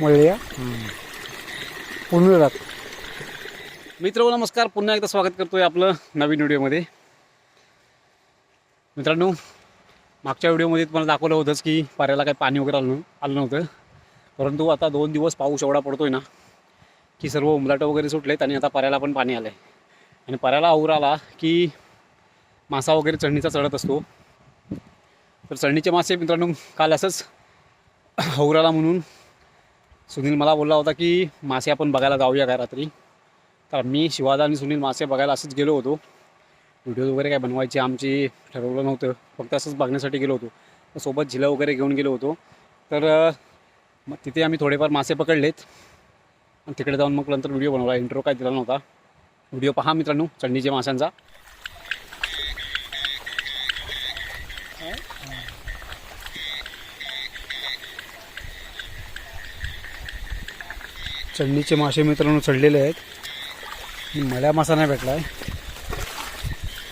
मळल्या पुनरात मित्र नमस्कार. पुन्हा एकदा स्वागत करतोय आपलं नवीन व्हिडिओमध्ये. मित्रांनो मागच्या व्हिडिओमध्ये तुम्हाला दाखवलं होतंच की पाऱ्याला काही पाणी वगैरे आलं आलं नव्हतं. परंतु आता दोन दिवस पाऊस एवढा पडतोय ना की सर्व उमलाटं वगैरे सुटलेत आणि आता पाऱ्याला पण पाणी आलं आहे आणि पाऱ्याला आऊर आला की मासा वगैरे चढणीचा चढत असतो. तर चढणीचे मासे मित्रांनो काल असंच हौराला म्हणून सुनील मला बोलला होता की मासे आपण बघायला जाऊया काय रात्री? तर मी शिवादा आणि सुनील मासे बघायला असंच गेलो होतो. व्हिडिओ वगैरे काय बनवायचे आमची ठरवलं नव्हतं. फक्त असंच बघण्यासाठी गेलो होतो. तर सोबत झिलं वगैरे घेऊन गेलो होतो. तर मग तिथे आम्ही थोडेफार मासे पकडलेत. आणि तिकडे जाऊन मग नंतर व्हिडिओ बनवला. इंट्रो काय दिला नव्हता. व्हिडिओ पहा मित्रांनो चंडीच्या माशांचा. चढणीचे मासे मित्रांनो चढलेले आहेत. मळ्या मासा नाही भेटला आहे.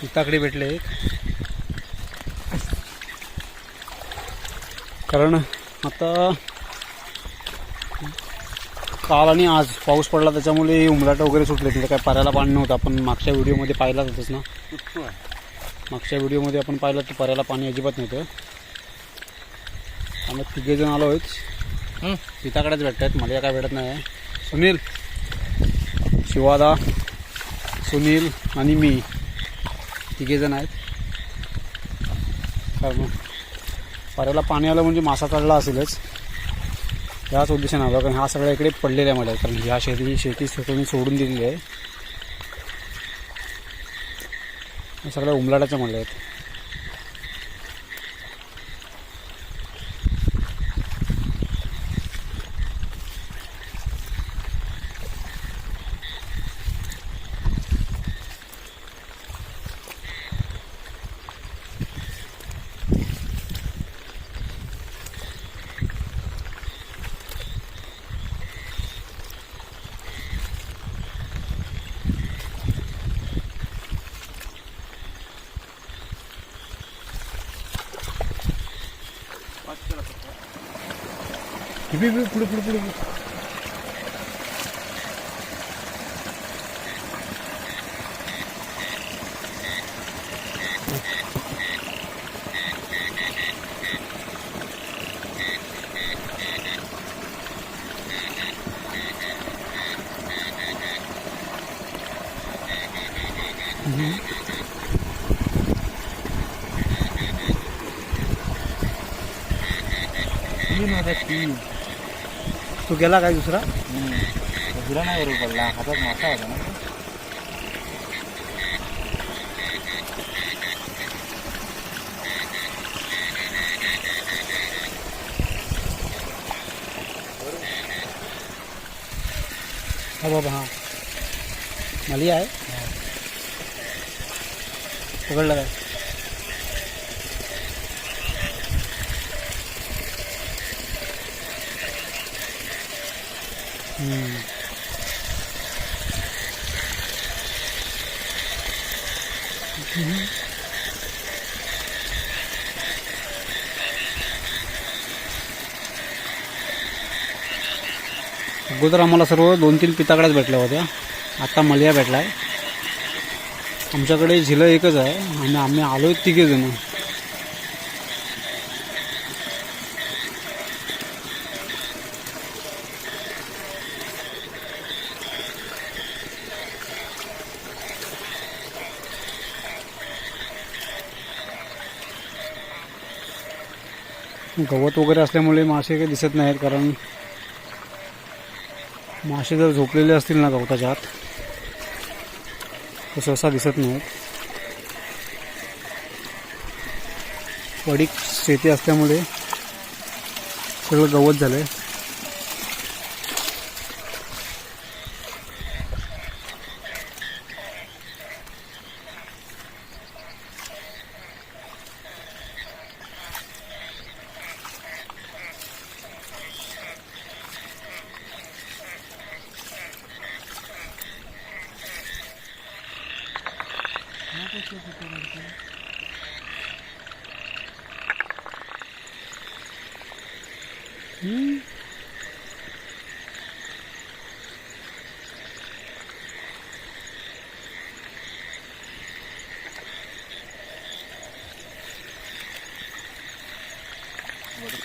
इताकडे भेटले आहेत. कारण आता काल आणि आज पाऊस पडला त्याच्यामुळे उमलाट वगैरे सुटले तिथे काय पाऱ्याला पाणी नव्हतं. आपण मागच्या व्हिडिओमध्ये पाहिलाच होतंच ना? मागच्या व्हिडिओमध्ये आपण पाहिलं तर पर्याला पाणी अजिबात नव्हतं. आम्ही तिघे जण आलो आहेत. तिथाकडेच भेटत आहेत मला काय भेटत नाही. सुनील. शिवादा सुनील आणि मी. तिघेजण आहेत. कारण पाऱ्याला पाणी आलं म्हणजे मासा चढला असेलच. याच उद्देशाने आलो कारण हा सगळ्या इकडे पडलेल्या मला कारण ह्या शेती शेती स्वतःने सोडून दिलेली आहे. सगळ्या उमलाटाच्या मळ्या आहेत. Gibi bir pulu pulu pulu. Clima. तू गेला काय दुसरा? दुसरा नाही बरोबर पडला हातात मासा होता ना. हा बाबा हा. मली आहे? पकडला काय? अगोदर आम्हाला सर्व दोन तीन पिताकड्याच भेटल्या होत्या. आत्ता मलिया भेटला आहे आमच्याकडे झिलं एकच आहे आणि आम्ही आलो तिघे जण गवत वगैरे असल्यामुळे मासे काही दिसत नाहीत कारण मासे जर झोपलेले असतील ना गवताच्या आत तर सहसा दिसत नाहीत. पडीक शेती असल्यामुळे सगळं गवत झालं आहे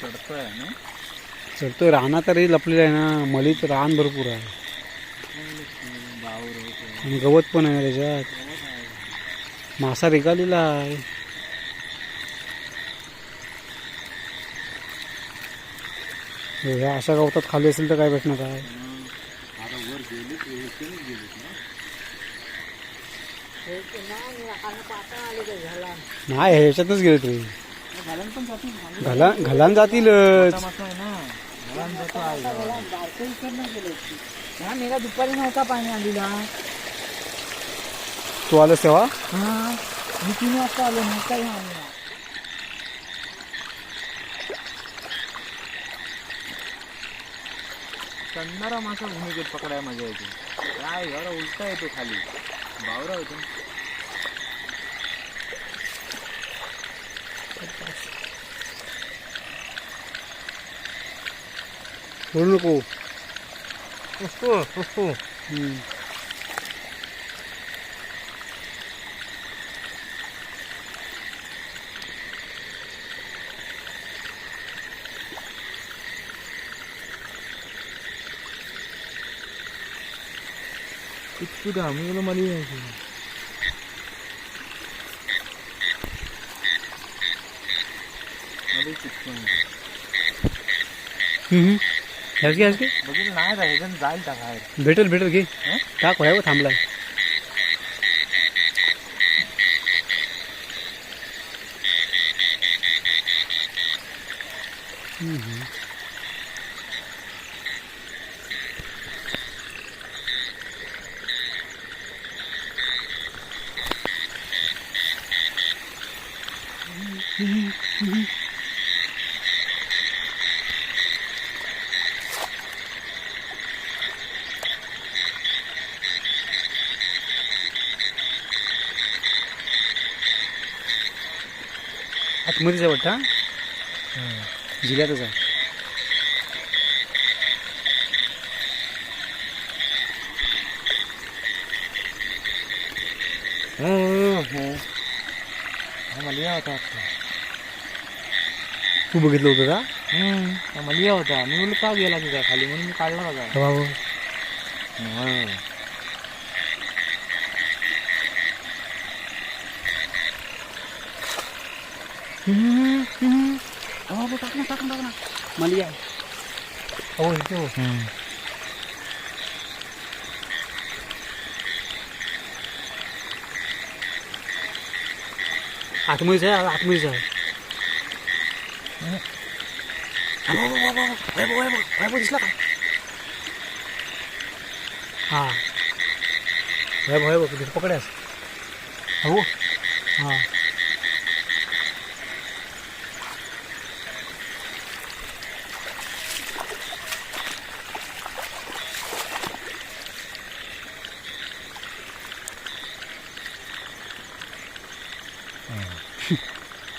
चढतोय ना चढतोय राहणा तरी लपलेला आहे ना मलीत रान भरपूर आहे. आणि गवत पण आहे त्याच्यात. मासा रिकालेला आहे. ह्या अशा गवतात खाली असेल तर काय भेटणार आहे? नाही ह्याच्यातच गेले तुम्ही घाला घालान जातीलच आहे ना मेला दुपारी नव्हता पाणी आलेला तू आलं तेव्हा? हा मी तीन वाजता आलो नव्हता ह्या आम्हाला चढणारा मासा भूमिकेत पकडाय मजा येते. काय एवढा उलटा येतो खाली. बावरा होतो. बोलू नको पुष्पू पुष्पू हम्म. इतकू दा मी बोलो मला यायची मध्ये चिटकून हम्म. ह्याच घे ह्याच घे बघितलं नाही जाईल त्या बाहेर भेटेल भेटेल घे? टाक व्हायवर थांबलाय हम्म. आतमध्येच आहे वाटतं हा? जिल्ह्यातच आहे. मला या होता तू बघितलं होतं का? मला या होता. मी बोललो का गेला तुझा खाली. म्हणून मी काढला होता हो, हो. हो टाक ना टाक ना टाक ना मला या हो इथे हो आतमध्येच आहे आतमध्येच आहे वैभव वैभव वैभव दिसला का हा वैभव वैभव तिथे पकड्यास हो हा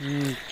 हम्म.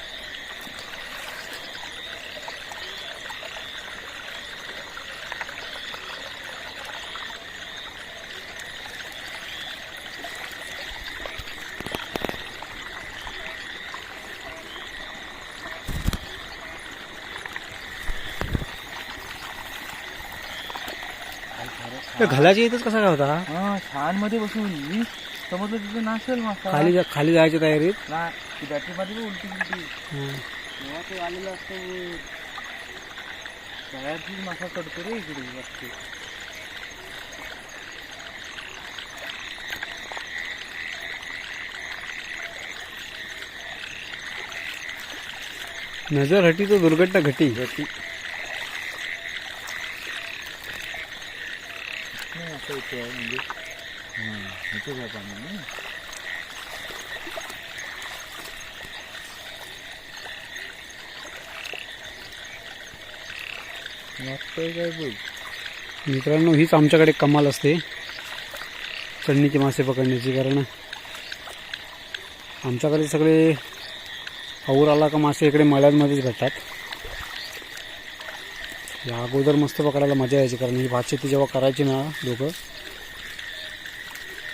ते घालायच्या इथंच कसा काय होता हा छानमध्ये बसून मी समजलं तिथे मासा खाली खाली जायच्या तयारीत बॅटरी मध्ये उलटी उलटी. तेव्हा ते आलेलं असतं मासा चढतो रे इकडे जास्त नजर हटी तो दुर्घटना घटी नाही असं म्हणजे. हां पाणी लागतंय काय बघ. मित्रांनो हीच आमच्याकडे कमाल असते. चढणीचे मासे पकडण्याची कारण आमच्याकडे सगळे आऊर आला का मासे इकडे मळ्यांमध्येच भेटतात. या अगोदर मस्त पकडायला मजा यायची कारण ही भात शेती जेव्हा करायची ना लोक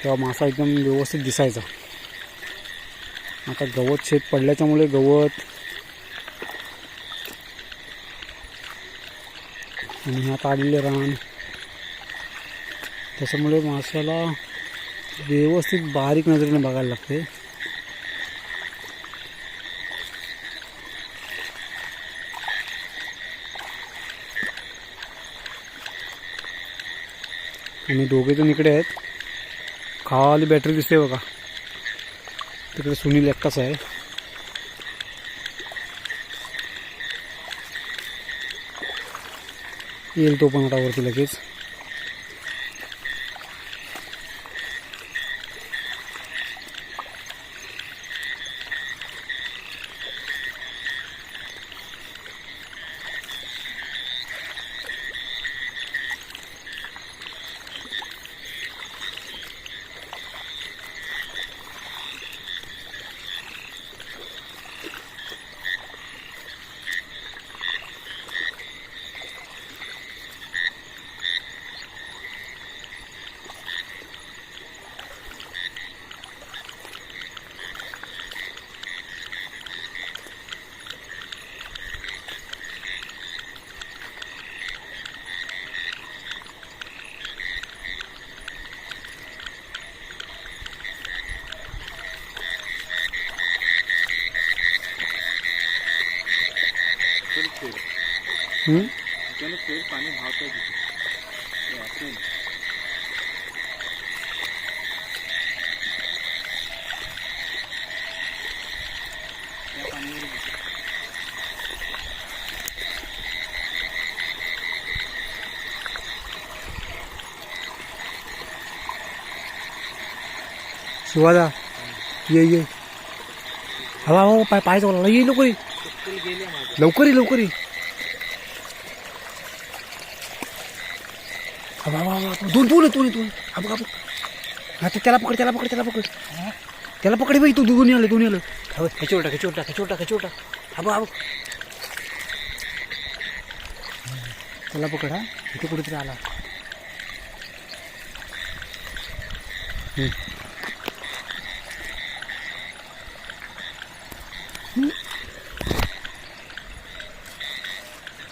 तेव्हा मासा एकदम व्यवस्थित दिसायचा. आता गवत शेत पडल्याच्यामुळे गवत आणि ह्या आता रान त्याच्यामुळे माशाला व्यवस्थित बारीक नजरेने बघायला लागते. आणि दोघे जण इकडे आहेत. खाली बॅटरी दिसते बघा. तिकडे सुनील एकटाच आहे. येईल तो पण आता वरती लगेच. हम्म? त्यानं फेर पाणी भावतंय तिथे हे असेल. त्या पाणीवर शिवादा ये ये हवा हो पाय पाय जाऊ ये लवकर ये. गेले माझं लवकर ये लवकर ये हवा हवा हवा दोन दोन दोन दोन. हा बघ हा बघ हा ते त्याला पकड त्याला पकड त्याला पकड. त्याला पकड बाई तू दोन्ही आलं दोन्ही आलं हा ह्याच्यावर टाक ह्याच्यावर टाक ह्याच्यावर टाक हा बघ हा बघ त्याला पकड हा. इथे कुठेतरी आला.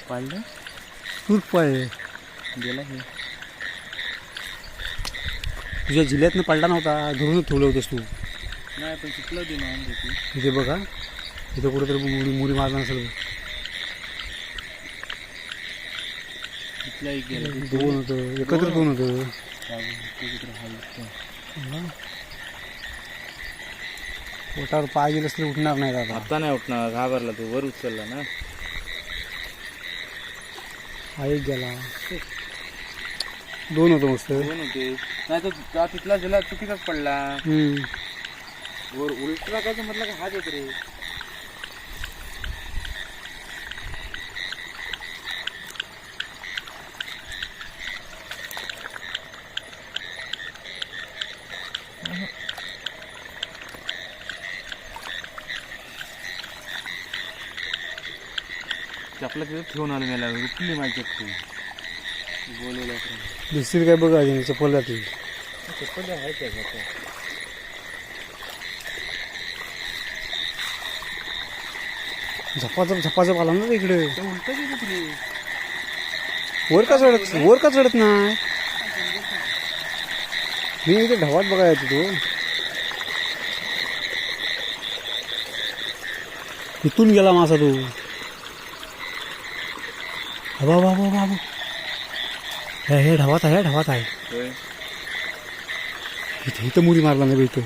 पाळलं? तूच पाय गेला हे तुझ्या जिल्ह्यातनं पडला नव्हता धरूनच ठेवलं होतंस तू. नाही पण चुकलं त्याची इथे बघा इथे कुठेतरी मुरी मुरी मारला नसेल इथला एक गेला. दोन होतं एकत्र दोन होतं. पोटावर पाय गेलं असले उठणार नाही दादा आता नाही उठणार घाबरला तू वर उचलला ना. हा एक गेला. दोन होतं मस्त. दोन होते. नाही तर त्या तिथला गेला चुकीचाच पडला. हम्म. वर उलट टाकायचं म्हटलं का हात येत रे. आपल्या तिथे ठेवून आलं मला रुपली माझी बोलवलं दिसतील काय बघा अजून चप्पल जातील चप्पल आहे त्या झपाझप झपाझप आला ना इकडे उलट वर का चढत वर का चढत नाही? मी इथे ढवात बघायचं तू. इथून गेला मासा तू. बाबा बाबा बाबा. हे हे ढवात आहे ढवात आहे. इथे इथं मुरी मारला नाही इथं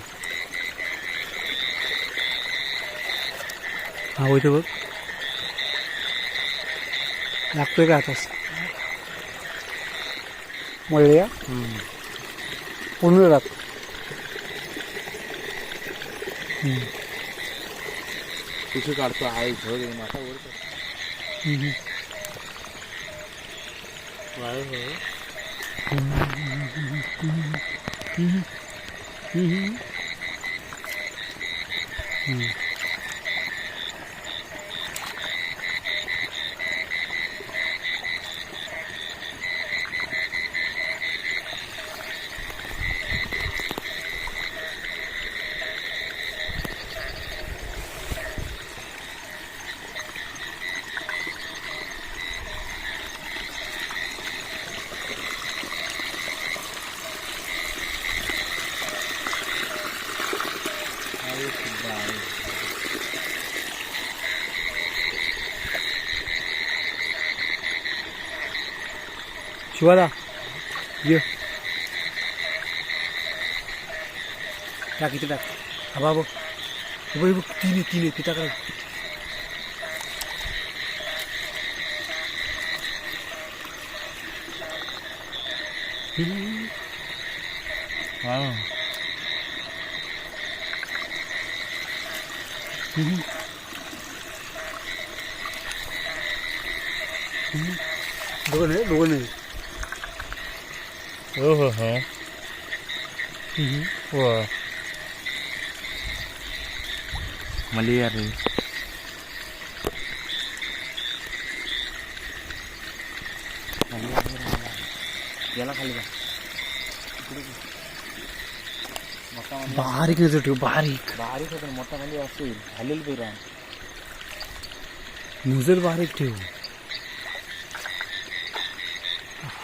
हा इथं बघ. लागतोय का आताच? मळले या पूर्ण राख कुठे काढतो आहे आहे मासा वर. वाळू आहे. शिवादा ये टाक इथे टाक हा बा बघ हे बघ हे बघ तीन आहे तीन आहे पिताकडे दोन आहे दोन आहे हो हो हो हो मलिया रे. याला खाली जा. बारीक नजर ठेव बारीक. बारीक होतं मोठा म्हणजे असेल झालेलं पेरा नजर बारीक ठेव.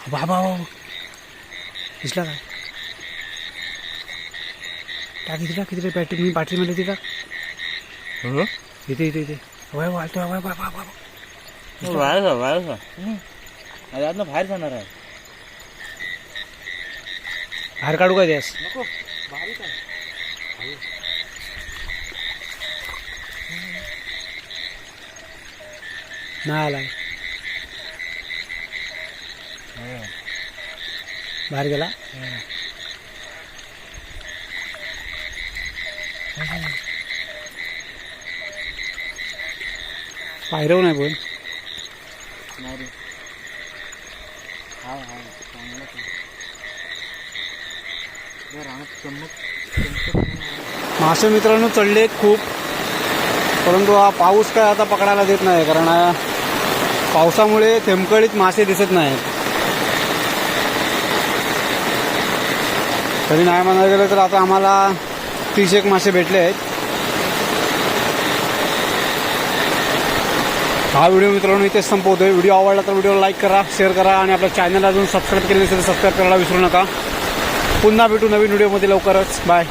बाबा दिसला काय टाक इथे टाक इथे बॅटरी मी बॅटरी मध्ये टाक हो? इथे इथे इथे वय वाळतो वय वय वय बाहेर जा बाहेर जा अरे आज बाहेर जाणार आहे बाहेर काढू काय द्यास नको आहे नाही आला बाहेर गेला. पायरव नाही बोल नाही मासे मित्रांनो चढले खूप. परंतु हा पाऊस काय आता पकडायला देत नाही कारण पावसामुळे थेंबकळीत मासे दिसत नाहीत. तरी नाही म्हणायला गेलं तर आता आम्हाला तीस एक मासे भेटले आहेत. हा व्हिडिओ मित्रांनो इथेच आहे व्हिडिओ आवडला तर व्हिडिओ लाईक करा शेअर करा आणि आपल्या चॅनल अजून सबस्क्राईब केले नसेल तर सबस्क्राईब करायला विसरू नका. पुन्हा भेटू नवीन व्हिडिओमध्ये लवकरच. बाय